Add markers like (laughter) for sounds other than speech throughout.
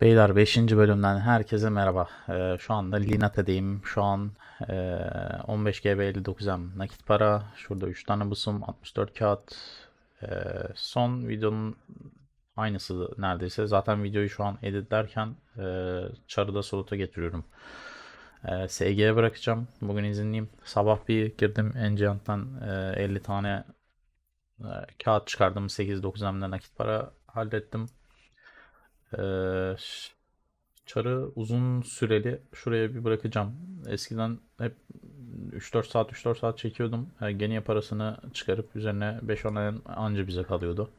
Beyler 5. bölümden herkese merhaba. Ee, şu anda Linate'deyim. Şu an e, 15 GB 59M nakit para. Şurada 3 tane busum, 64 kağıt. Ee, son videonun aynısı neredeyse. Zaten videoyu şu an editlerken e, çarıda slota getiriyorum. E, SG'ye bırakacağım. Bugün izinliyim. Sabah bir girdim Engiant'tan e, 50 tane e, kağıt çıkardım. 8-9M'de nakit para hallettim. Ee, çarı uzun süreli şuraya bir bırakacağım. Eskiden hep 3-4 saat 3-4 saat çekiyordum. Ee, geniye parasını çıkarıp üzerine 5-10 en anca bize kalıyordu.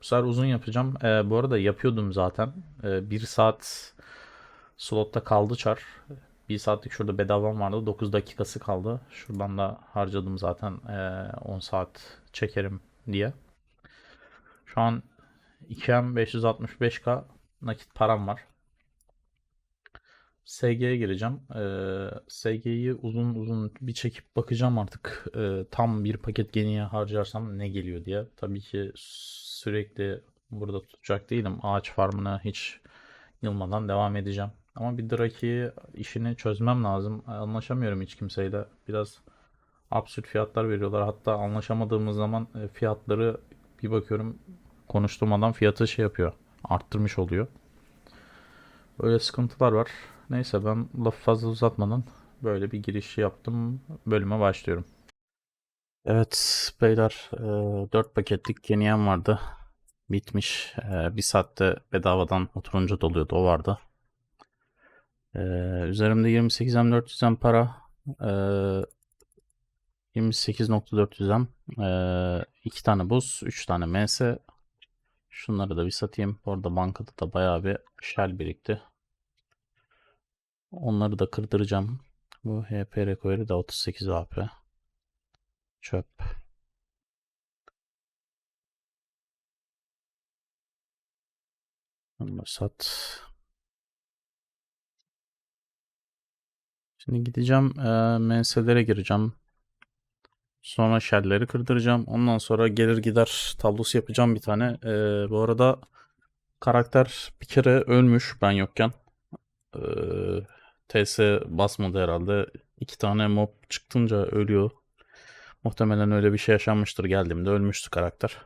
Bu sefer uzun yapacağım. Ee, bu arada yapıyordum zaten. Ee, 1 saat slotta kaldı çar. 1 saatlik şurada bedavam vardı. 9 dakikası kaldı. Şuradan da harcadım zaten ee, 10 saat çekerim diye. Şu an 2M 565K nakit param var. SG'ye gireceğim. Ee, SG'yi uzun uzun bir çekip bakacağım artık. Ee, tam bir paket geniye harcarsam ne geliyor diye. Tabii ki sürekli burada tutacak değilim. Ağaç farmına hiç yılmadan devam edeceğim. Ama bir Draki işini çözmem lazım. Anlaşamıyorum hiç kimseyle. Biraz absürt fiyatlar veriyorlar. Hatta anlaşamadığımız zaman e, fiyatları bir bakıyorum konuştuğum adam fiyatı şey yapıyor. Arttırmış oluyor. Böyle sıkıntılar var. Neyse ben lafı fazla uzatmadan böyle bir giriş yaptım. Bölüme başlıyorum. Evet beyler 4 paketlik yeniyem vardı. Bitmiş. E, bir saatte bedavadan oturunca doluyordu o vardı. E, üzerimde 28M 400M para. E, 28.400M. E, 2 tane buz, 3 tane MS. Şunları da bir satayım. Orada bankada da bayağı bir shell birikti. Onları da kırdıracağım. Bu HP recovery de 38 AP. Çöp. Bunu sat. Şimdi gideceğim e, MS'lere gireceğim. Sonra shell'leri kırdıracağım. Ondan sonra gelir gider tablosu yapacağım bir tane. E, bu arada karakter bir kere ölmüş ben yokken. E, TS basmadı herhalde. İki tane mob çıktınca ölüyor. Muhtemelen öyle bir şey yaşanmıştır. Geldiğimde ölmüştü karakter.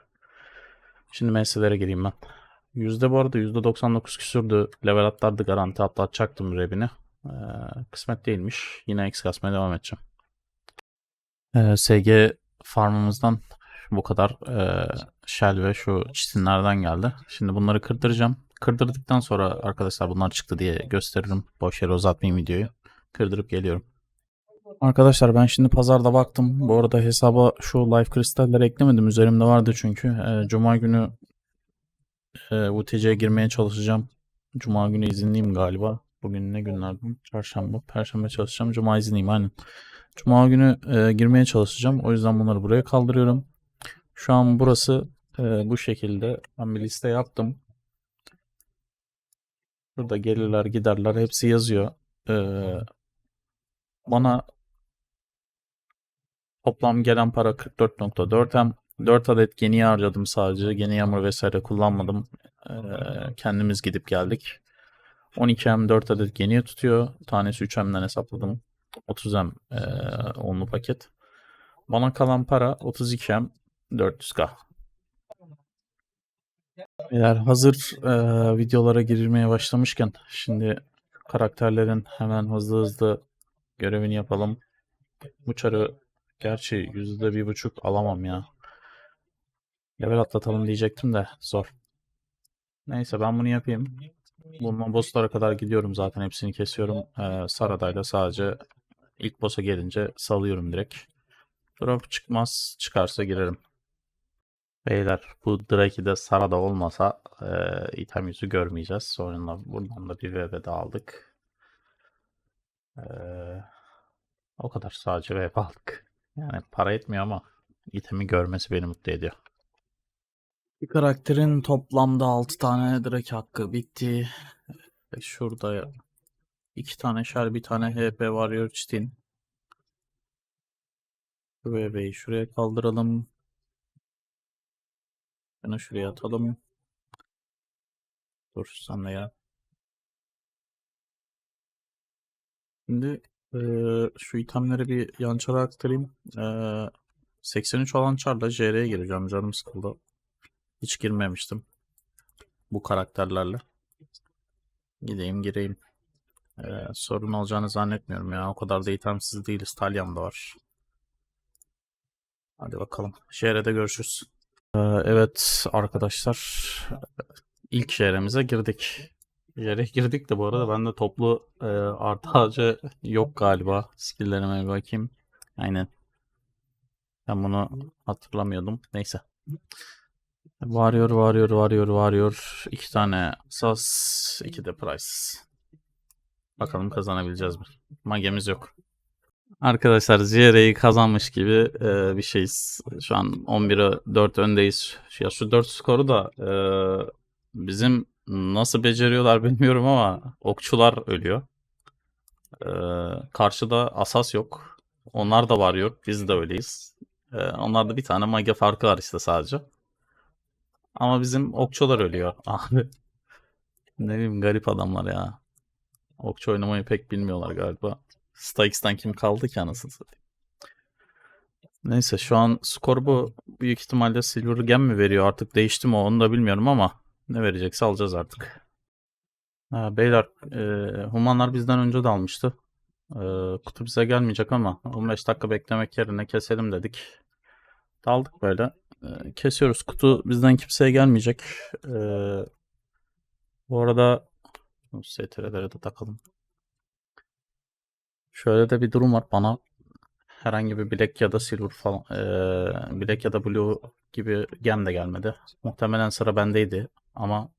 Şimdi MS'lere gireyim ben. Yüzde bu arada %99 küsürdü. Level atlardı garanti atlatacaktım rebini. Ee, kısmet değilmiş. Yine X kasmaya devam edeceğim. Ee, SG farmımızdan bu kadar e, shell ve şu çitinlerden geldi. Şimdi bunları kırdıracağım. Kırdırdıktan sonra arkadaşlar bunlar çıktı diye gösteririm. Boş yere uzatmayayım videoyu. Kırdırıp geliyorum. Arkadaşlar ben şimdi pazarda baktım. Bu arada hesaba şu life kristalleri eklemedim. Üzerimde vardı çünkü. Ee, Cuma günü e, UTC'ye girmeye çalışacağım. Cuma günü izinliyim galiba. Bugün ne günlerden? Çarşamba, Perşembe çalışacağım. Cuma izinliyim aynen. Cuma günü e, girmeye çalışacağım. O yüzden bunları buraya kaldırıyorum. Şu an burası e, bu şekilde. Ben bir liste yaptım. Burada gelirler giderler hepsi yazıyor. E, bana toplam gelen para 44.4M. 4 adet geniye harcadım sadece. Geni yağmur vesaire kullanmadım. E, kendimiz gidip geldik. 12M 4 adet geniye tutuyor. Tanesi 3M'den hesapladım. 30M e, onlu paket. Bana kalan para 32M 400K. Eğer hazır e, videolara girilmeye başlamışken şimdi karakterlerin hemen hızlı hızlı görevini yapalım. Bu çarı gerçi yüzde bir buçuk alamam ya. Level atlatalım diyecektim de zor. Neyse ben bunu yapayım. Bundan bosslara kadar gidiyorum zaten hepsini kesiyorum. Ee, Saradayla sadece ilk boss'a gelince salıyorum direkt. Drop çıkmaz çıkarsa girerim. Beyler bu Draki'de Sarada olmasa e, item yüzü görmeyeceğiz. Sonra buradan da bir VV de aldık. E, o kadar sadece VV aldık. Yani para etmiyor ama itemi görmesi beni mutlu ediyor. Bir karakterin toplamda 6 tane Drake hakkı bitti. Şurada İki tane şer, bir tane HP var Yorçtin. Şu bebeği şuraya kaldıralım. Bunu şuraya atalım. Dur sen de ya. Şimdi e, şu itemleri bir yançara aktarayım. E, 83 alan çarla JR'ye gireceğim. Canım sıkıldı. Hiç girmemiştim. Bu karakterlerle. Gideyim gireyim. Eee, sorun olacağını zannetmiyorum ya. O kadar da itemsiz değiliz. Talyam da var. Hadi bakalım. JR'de görüşürüz. Eee, evet arkadaşlar. İlk JR'mize girdik. JR'ye girdik de bu arada bende toplu eee artı ağacı yok galiba. Skill'lerime bir bakayım. Aynen. Ben bunu hatırlamıyordum. Neyse. Varıyor, varıyor, varıyor, varıyor. İki tane sas, iki de price. Bakalım kazanabileceğiz mi? Magemiz yok. Arkadaşlar JR'yi kazanmış gibi e, bir şeyiz. Şu an 11'e 4 öndeyiz. Ya şu 4 skoru da e, bizim nasıl beceriyorlar bilmiyorum ama okçular ölüyor. E, karşıda asas yok. Onlar da var yok. Biz de öyleyiz. E, onlarda bir tane mage farkı var işte sadece. Ama bizim okçular ölüyor. (laughs) Abi. Ne bileyim garip adamlar ya. Okçu oynamayı pek bilmiyorlar galiba. Stakes'ten kim kaldı ki anasını satayım. Neyse şu an skor bu. Büyük ihtimalle Silver Gem mi veriyor artık değişti mi onu da bilmiyorum ama ne verecekse alacağız artık. Ha, beyler e, Humanlar bizden önce de almıştı. E, kutu bize gelmeyecek ama 15 dakika beklemek yerine keselim dedik. Daldık böyle. E, kesiyoruz. Kutu bizden kimseye gelmeyecek. E, bu arada STR'lere de takalım. Şöyle de bir durum var. Bana herhangi bir Black ya da Silver falan eee Black ya da Blue gibi gem de gelmedi. Muhtemelen sıra bendeydi ama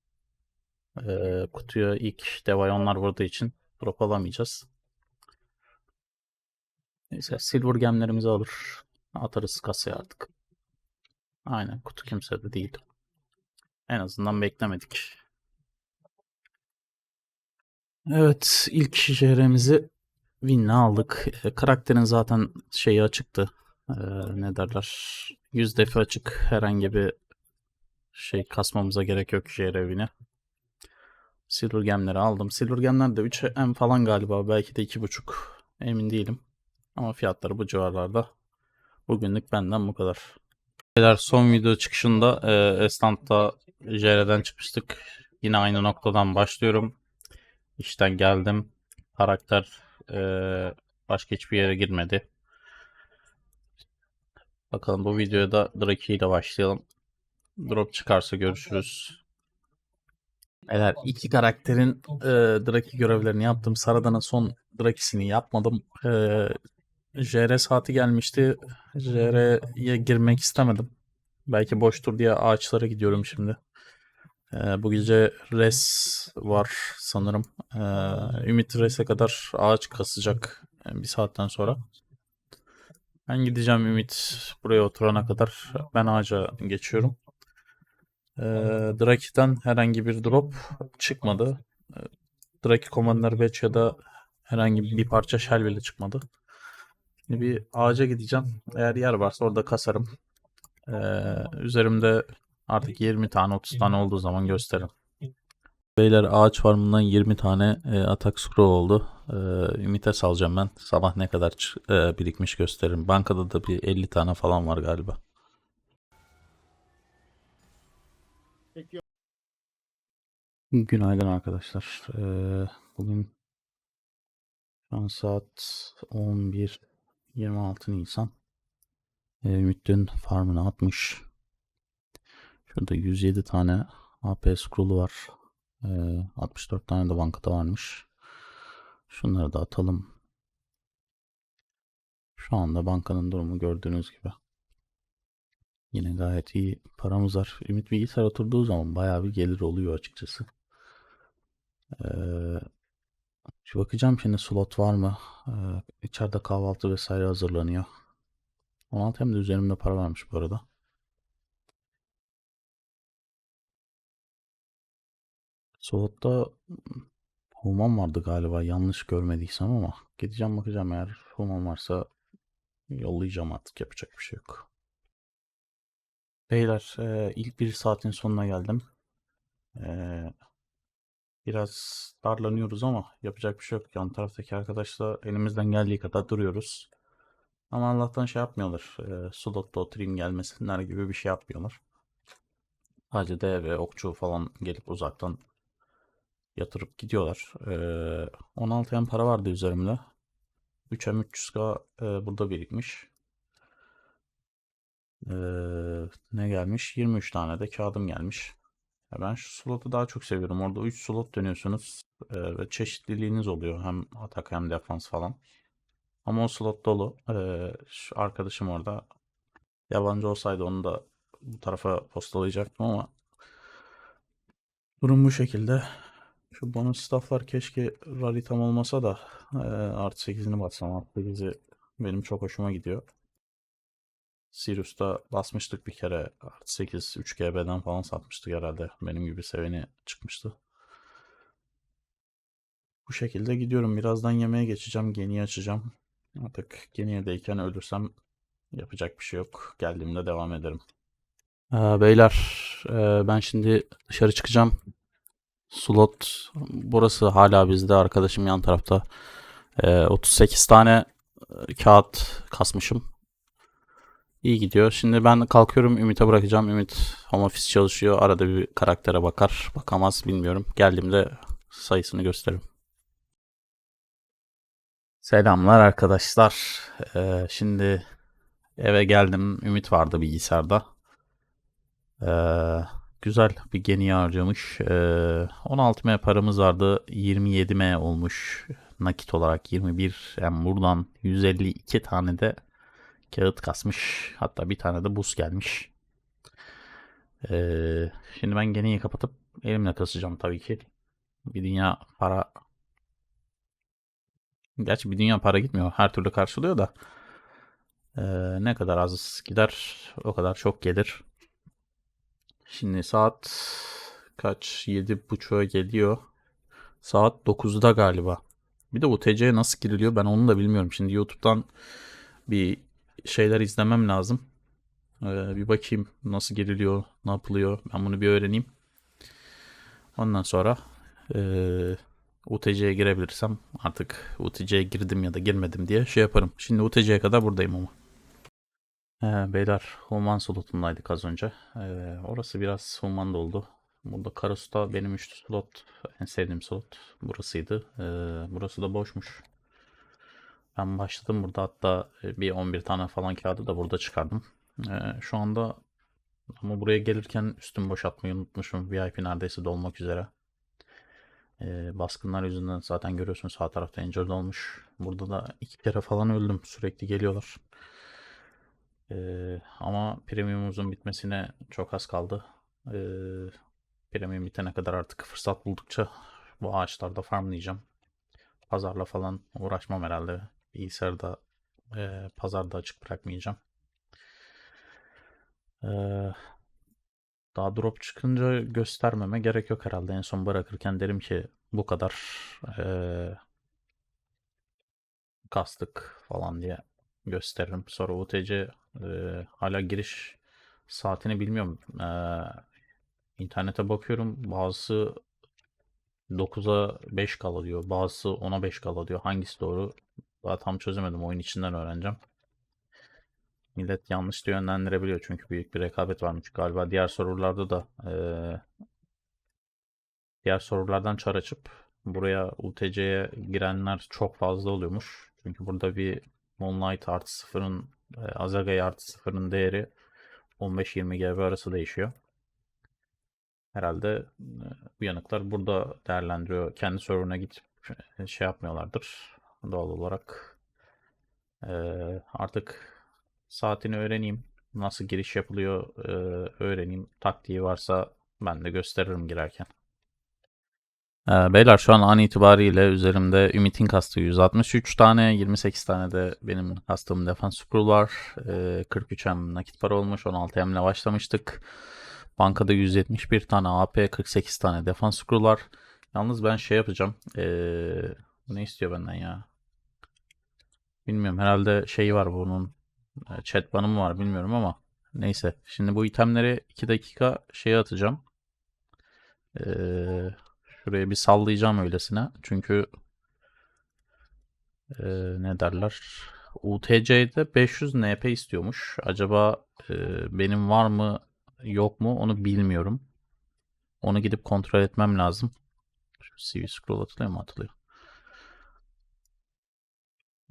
eee, kutuya ilk devayonlar vurduğu için drop alamayacağız. Neyse Silver gemlerimizi alır. Atarız kasaya artık. Aynen kutu kimsede değil. En azından beklemedik. Evet ilk şehrimizi Win'le aldık. E, karakterin zaten şeyi açıktı. E, ne derler? Yüz defi açık. Herhangi bir şey kasmamıza gerek yok Win'e. Silver Gem'leri aldım. Silver de 3 M falan galiba. Belki de 2.5. Emin değilim. Ama fiyatları bu civarlarda. Bugünlük benden bu kadar. Beyler son video çıkışında e, Estant'ta JR'den çıkmıştık. Yine aynı noktadan başlıyorum. İşten geldim. Karakter eee, başka hiçbir yere girmedi. Bakalım bu videoya da Draki ile başlayalım. Drop çıkarsa görüşürüz. Eğer iki karakterin eee Draki görevlerini yaptım. Saradan'ın son Draki'sini yapmadım. Eee JR saati gelmişti. JR'ye girmek istemedim. Belki boştur diye ağaçlara gidiyorum şimdi. Ee, bu gece res var sanırım. Ee, Ümit res'e kadar ağaç kasacak e, bir saatten sonra. Ben gideceğim Ümit buraya oturana kadar. Ben ağaca geçiyorum. Ee, Draki'den herhangi bir drop çıkmadı. Ee, Draki Commander Batch ya da herhangi bir parça shell bile çıkmadı. Şimdi bir ağaca gideceğim. Eğer yer varsa orada kasarım. Ee, üzerimde Artık 20 tane 30 tane olduğu zaman gösteririm. Beyler ağaç farmından 20 tane e, atak scroll oldu. E, Ümit'e salacağım ben. Sabah ne kadar e, birikmiş gösteririm. Bankada da bir 50 tane falan var galiba. Günaydın arkadaşlar. E, bugün şu an saat 11 26 Nisan. E, Ümit dün farmını atmış. Şurada 107 tane AP scroll'u var. Ee, 64 tane de bankada varmış. Şunları da atalım. Şu anda bankanın durumu gördüğünüz gibi. Yine gayet iyi paramız var. Ümit bilgisayar oturduğu zaman bayağı bir gelir oluyor açıkçası. Ee, şu bakacağım şimdi slot var mı? Ee, içeride kahvaltı vesaire hazırlanıyor. 16 hem de üzerimde para varmış bu arada. Soğut'ta Human vardı galiba yanlış görmediysem ama gideceğim bakacağım eğer Human varsa yollayacağım artık yapacak bir şey yok. Beyler ilk bir saatin sonuna geldim. Biraz darlanıyoruz ama yapacak bir şey yok. Yan taraftaki arkadaşla elimizden geldiği kadar duruyoruz. Ama Allah'tan şey yapmıyorlar. Slotta oturayım gelmesinler gibi bir şey yapmıyorlar. Sadece de ve okçu falan gelip uzaktan yatırıp gidiyorlar. E, 16 M para vardı üzerimde. 3M 300K e, burada birikmiş. E, ne gelmiş? 23 tane de kağıdım gelmiş. Ya ben şu slotu daha çok seviyorum. Orada 3 slot dönüyorsunuz e, ve çeşitliliğiniz oluyor. Hem atak hem defans falan. Ama o slot dolu. E, şu arkadaşım orada yabancı olsaydı onu da bu tarafa postalayacaktım ama durum bu şekilde. Şu bonus stafflar keşke raritam olmasa da e, artı 8'ini bassam. Artı 8'i benim çok hoşuma gidiyor. Sirius'ta basmıştık bir kere. Artı 8 3GB'den falan satmıştık herhalde. Benim gibi seveni çıkmıştı. Bu şekilde gidiyorum. Birazdan yemeğe geçeceğim. Geniyi açacağım. Artık Geniye'deyken ölürsem yapacak bir şey yok. Geldiğimde devam ederim. Ee, beyler ben şimdi dışarı çıkacağım. Slot burası hala bizde. Arkadaşım yan tarafta. Ee, 38 tane e, kağıt kasmışım. İyi gidiyor. Şimdi ben kalkıyorum Ümit'e bırakacağım. Ümit home office çalışıyor. Arada bir karaktere bakar. Bakamaz bilmiyorum. Geldiğimde sayısını gösteririm. Selamlar arkadaşlar. Ee, şimdi eve geldim. Ümit vardı bilgisayarda. Ee, güzel bir geni harcamış. Ee, 16M paramız vardı. 27M olmuş nakit olarak 21. Yani buradan 152 tane de kağıt kasmış. Hatta bir tane de buz gelmiş. Ee, şimdi ben geniyi kapatıp elimle kasacağım tabii ki. Bir dünya para Gerçi bir dünya para gitmiyor. Her türlü karşılıyor da. Ee, ne kadar az gider o kadar çok gelir. Şimdi saat kaç? 7.30'a geliyor. Saat 9'da galiba. Bir de UTC'ye nasıl giriliyor ben onu da bilmiyorum. Şimdi YouTube'dan bir şeyler izlemem lazım. Ee, bir bakayım nasıl giriliyor, ne yapılıyor. Ben bunu bir öğreneyim. Ondan sonra ee, UTC'ye girebilirsem artık UTC'ye girdim ya da girmedim diye şey yaparım. Şimdi UTC'ye kadar buradayım ama. Ee, beyler Human slotundaydık az önce. Ee, orası biraz Human doldu. Burada Karus'ta benim 3 slot en sevdiğim slot burasıydı. Ee, burası da boşmuş. Ben başladım burada hatta e, bir 11 tane falan kağıdı da burada çıkardım. Ee, şu anda ama buraya gelirken üstümü boşaltmayı unutmuşum. VIP neredeyse dolmak üzere. Ee, baskınlar yüzünden zaten görüyorsun sağ tarafta injured olmuş. Burada da iki kere falan öldüm. Sürekli geliyorlar. Ee, ama premiumumuzun bitmesine çok az kaldı. Ee, premium bitene kadar artık fırsat buldukça bu ağaçlarda farmlayacağım. Pazarla falan uğraşmam herhalde. Bilgisayarda e, pazarda açık bırakmayacağım. Ee, daha drop çıkınca göstermeme gerek yok herhalde. En son bırakırken derim ki bu kadar ee, kastık falan diye gösteririm. Sonra UTC e, hala giriş saatini bilmiyorum. E, internete bakıyorum. Bazısı 9'a 5 kala diyor. Bazısı 10'a 5 kala diyor. Hangisi doğru? Daha tam çözemedim. Oyun içinden öğreneceğim. Millet yanlış da yönlendirebiliyor çünkü büyük bir rekabet varmış. Galiba diğer sorularda da e, diğer sorulardan çar açıp buraya UTC'ye girenler çok fazla oluyormuş. Çünkü burada bir Moonlight artı sıfırın e, Azagay artı sıfırın değeri 15-20 GB arası değişiyor. Herhalde e, uyanıklar burada değerlendiriyor. Kendi serverına gidip e, şey yapmıyorlardır. Doğal olarak e, artık saatini öğreneyim. Nasıl giriş yapılıyor e, öğreneyim. Taktiği varsa ben de gösteririm girerken. Ee, beyler şu an an itibariyle üzerimde Ümit'in kastığı 163 tane, 28 tane de benim kastığım defans scroll var. Ee, 43M nakit para olmuş, 16M ile başlamıştık. Bankada 171 tane AP, 48 tane defans scroll var. Yalnız ben şey yapacağım. Ee, ne istiyor benden ya? Bilmiyorum herhalde şey var bunun. e, Chat banı mı var bilmiyorum ama. Neyse. Şimdi bu itemleri 2 dakika şeye atacağım. Ee, Şuraya bir sallayacağım öylesine. Çünkü e, ne derler? UTC'de 500 NP istiyormuş. Acaba e, benim var mı yok mu onu bilmiyorum. Onu gidip kontrol etmem lazım. Şu CV scroll atılıyor mu? Atılıyor.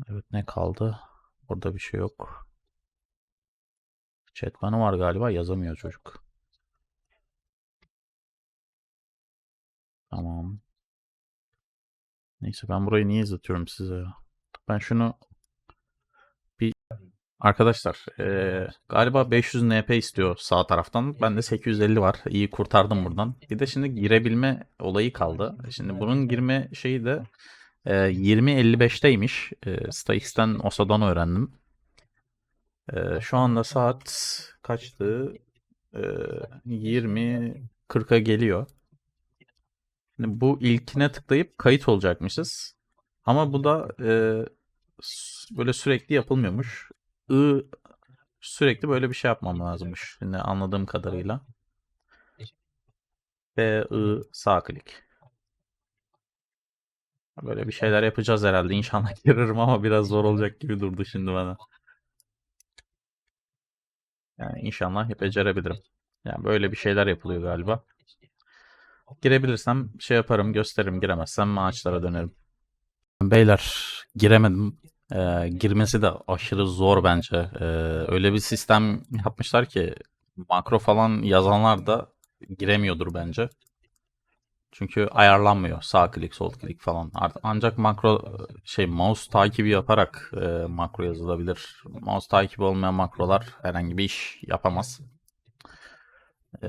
Evet ne kaldı? Orada bir şey yok. Chatman'ı var galiba yazamıyor çocuk. Tamam. Neyse ben burayı niye izletiyorum size ya? Ben şunu bir arkadaşlar eee, galiba 500 NP istiyor sağ taraftan. Bende 850 var. İyi kurtardım buradan. Bir de şimdi girebilme olayı kaldı. Şimdi bunun girme şeyi de eee 20.55'teymiş. Eee Stax'ten OSA'dan öğrendim. Eee, şu anda saat kaçtı? Eee 20.40'a geliyor. Bu ilkine tıklayıp kayıt olacakmışız. Ama bu da e, böyle sürekli yapılmıyormuş. I sürekli böyle bir şey yapmam lazımmış. Şimdi anladığım kadarıyla. B, I, sağ klik. Böyle bir şeyler yapacağız herhalde. İnşallah (laughs) girerim ama biraz zor olacak gibi durdu şimdi bana. Yani inşallah becerebilirim. Yani böyle bir şeyler yapılıyor galiba. Girebilirsem şey yaparım, gösteririm. Giremezsem maaşlara dönerim. Beyler giremedim. Ee, girmesi de aşırı zor bence. Ee, öyle bir sistem yapmışlar ki makro falan yazanlar da giremiyordur bence. Çünkü ayarlanmıyor. Sağ klik, sol klik falan. Ancak makro şey mouse takibi yaparak e, makro yazılabilir. Mouse takibi olmayan makrolar herhangi bir iş yapamaz. Ee,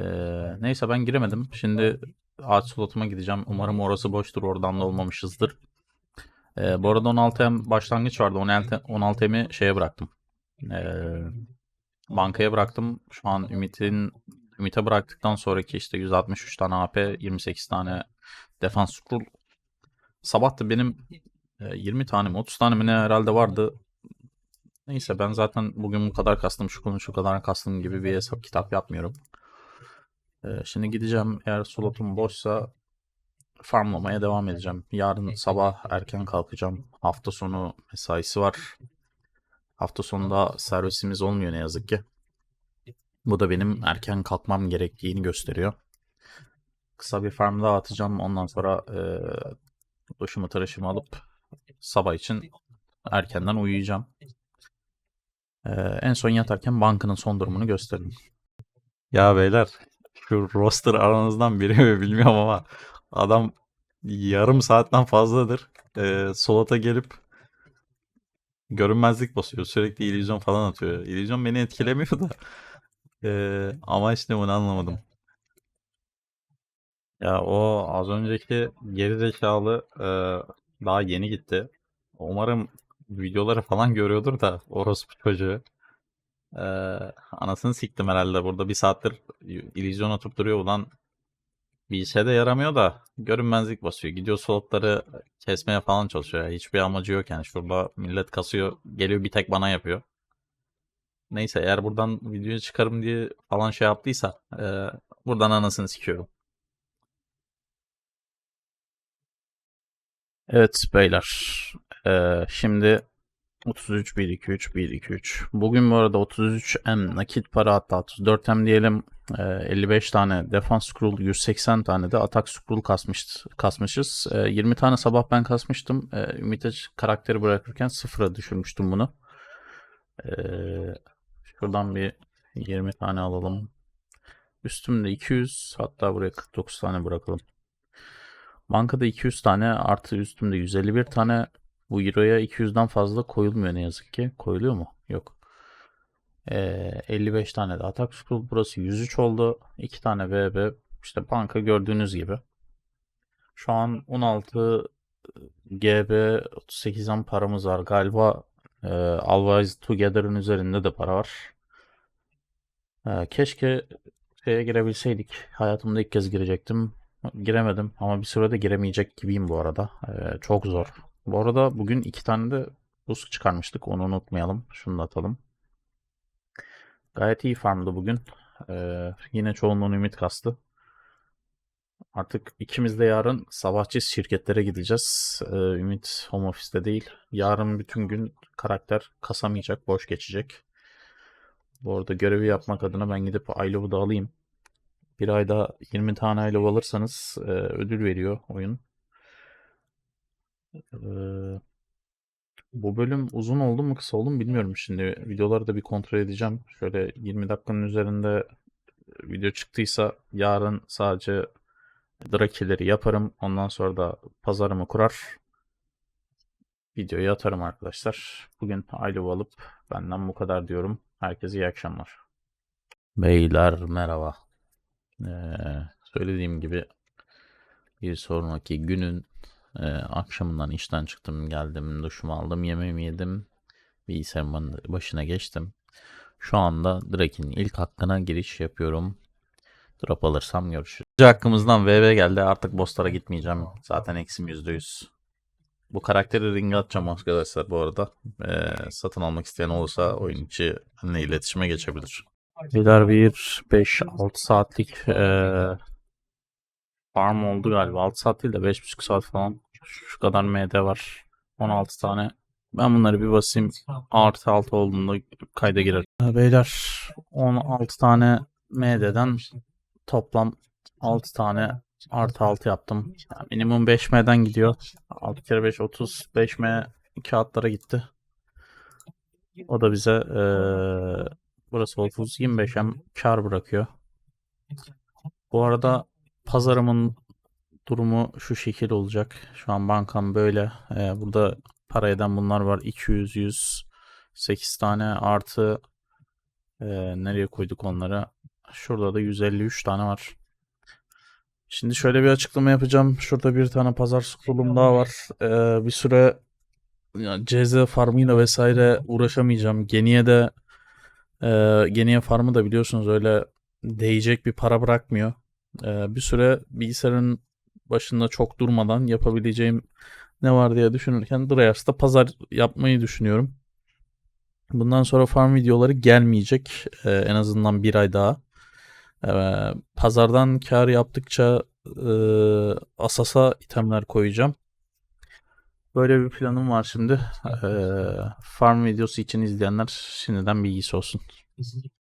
neyse ben giremedim. Şimdi ağaç slotuma gideceğim. Umarım orası boştur. Oradan da olmamışızdır. Ee, bu arada 16M başlangıç vardı. 16 16M'i şeye bıraktım. Ee, bankaya bıraktım. Şu an Ümit'in Ümit'e bıraktıktan sonraki işte 163 tane AP, 28 tane defans scroll. Sabah da benim e, 20 tane mi 30 tane mi ne herhalde vardı. Neyse ben zaten bugün bu kadar kastım, şu konu şu kadar kastım gibi bir hesap kitap yapmıyorum. Ee, şimdi gideceğim. Eğer slotum boşsa farmlamaya devam edeceğim. Yarın sabah erken kalkacağım. Hafta sonu mesaisi var. Hafta sonunda servisimiz olmuyor ne yazık ki. Bu da benim erken kalkmam gerektiğini gösteriyor. Kısa bir farm daha atacağım. Ondan sonra e, duşumu tıraşımı alıp sabah için erkenden uyuyacağım. E, en son yatarken bankının son durumunu gösteririm. Ya beyler şu roster aranızdan biri mi bilmiyorum ama adam yarım saatten fazladır e, Solot'a gelip görünmezlik basıyor. Sürekli illüzyon falan atıyor. İllüzyon beni etkilemiyor da e, amaç ne bunu anlamadım. Ya o az önceki geri zekalı e, daha yeni gitti. Umarım videoları falan görüyordur da orospu çocuğu. E, anasını siktim herhalde. Burada bir saattir illüzyon atıp duruyor. Ulan bir işe de yaramıyor da görünmezlik basıyor. Gidiyor slotları kesmeye falan çalışıyor. Hiçbir amacı yok yani. Şurada millet kasıyor. Geliyor bir tek bana yapıyor. Neyse eğer buradan videoyu çıkarım diye falan şey yaptıysa e, buradan anasını sikiyorum. Evet beyler. Ee, şimdi 33 1 2 3 1 2 3. Bugün bu arada 33 M nakit para hatta 34 M diyelim. Ee, 55 tane defans scroll 180 tane de atak scroll kasmış, kasmışız. Ee, 20 tane sabah ben kasmıştım. Ee, Ümit'e karakteri bırakırken sıfıra düşürmüştüm bunu. Ee, şuradan bir 20 tane alalım. Üstümde 200 hatta buraya 49 tane bırakalım. Bankada 200 tane artı üstümde 151 tane. Bu Euro'ya 200'den fazla koyulmuyor ne yazık ki. Koyuluyor mu? Yok. Ee, 55 tane de atak scroll. Burası 103 oldu. 2 tane VB. İşte banka gördüğünüz gibi. Şu an 16 GB 38'den paramız var. Galiba e, Always Together'ın üzerinde de para var. E, keşke şeye girebilseydik. Hayatımda ilk kez girecektim. Giremedim ama bir sürede giremeyecek gibiyim bu arada. Ee, çok zor. Bu arada bugün iki tane de boost çıkarmıştık. Onu unutmayalım. Şunu da atalım. Gayet iyi farmdı bugün. Ee, yine çoğunluğunu ümit kastı. Artık ikimiz de yarın sabahçı şirketlere gideceğiz. Ee, Ümit home office'te değil. Yarın bütün gün karakter kasamayacak, boş geçecek. Bu arada görevi yapmak adına ben gidip I da alayım. Bir ayda 20 tane I alırsanız e, ödül veriyor oyun. Ee, bu bölüm uzun oldu mu kısa oldu mu bilmiyorum. Şimdi videoları da bir kontrol edeceğim. Şöyle 20 dakikanın üzerinde video çıktıysa yarın sadece Drakileri yaparım. Ondan sonra da pazarımı kurar. Videoyu atarım arkadaşlar. Bugün aile alıp benden bu kadar diyorum. Herkese iyi akşamlar. Beyler merhaba. Ee, söylediğim gibi bir sonraki günün e, akşamından işten çıktım geldim duşumu aldım yemeğimi yedim bilgisayarımın başına geçtim. Şu anda Drake'in ilk hakkına giriş yapıyorum. Drop alırsam görüşürüz. Hakkımızdan VV geldi artık bosslara gitmeyeceğim. Zaten eksim %100. Bu karakteri ringe atacağım arkadaşlar bu arada. Ee, satın almak isteyen olursa oyun içi iletişime geçebilir. Beyler bir 5-6 saatlik ee, farm oldu galiba. 6 saat değil de 5,5 saat falan. Şu kadar MD var. 16 tane. Ben bunları bir basayım. Artı 6 olduğunda kayda girer. Beyler 16 tane MD'den toplam 6 tane artı 6 yaptım. Yani minimum 5M'den gidiyor. 6 kere 5 30 5M kağıtlara gitti. O da bize eee burası 30 25M kar bırakıyor. Bu arada pazarımın durumu şu şekil olacak. Şu an bankam böyle. Eee, burada para eden bunlar var. 200 100 8 tane artı eee, nereye koyduk onları? Şurada da 153 tane var. Şimdi şöyle bir açıklama yapacağım. Şurada bir tane pazar scrollum daha var. Ee, bir süre ya, CZ farmıyla vesaire uğraşamayacağım. Geniye de e, Geniye farmı da biliyorsunuz öyle değecek bir para bırakmıyor. Bir süre bilgisayarın başında çok durmadan yapabileceğim ne var diye düşünürken Dryas'ta pazar yapmayı düşünüyorum. Bundan sonra farm videoları gelmeyecek. En azından bir ay daha. Pazardan kar yaptıkça e, Asas'a itemler koyacağım. Böyle bir planım var şimdi. Ee, farm videosu için izleyenler şimdiden bilgisi olsun.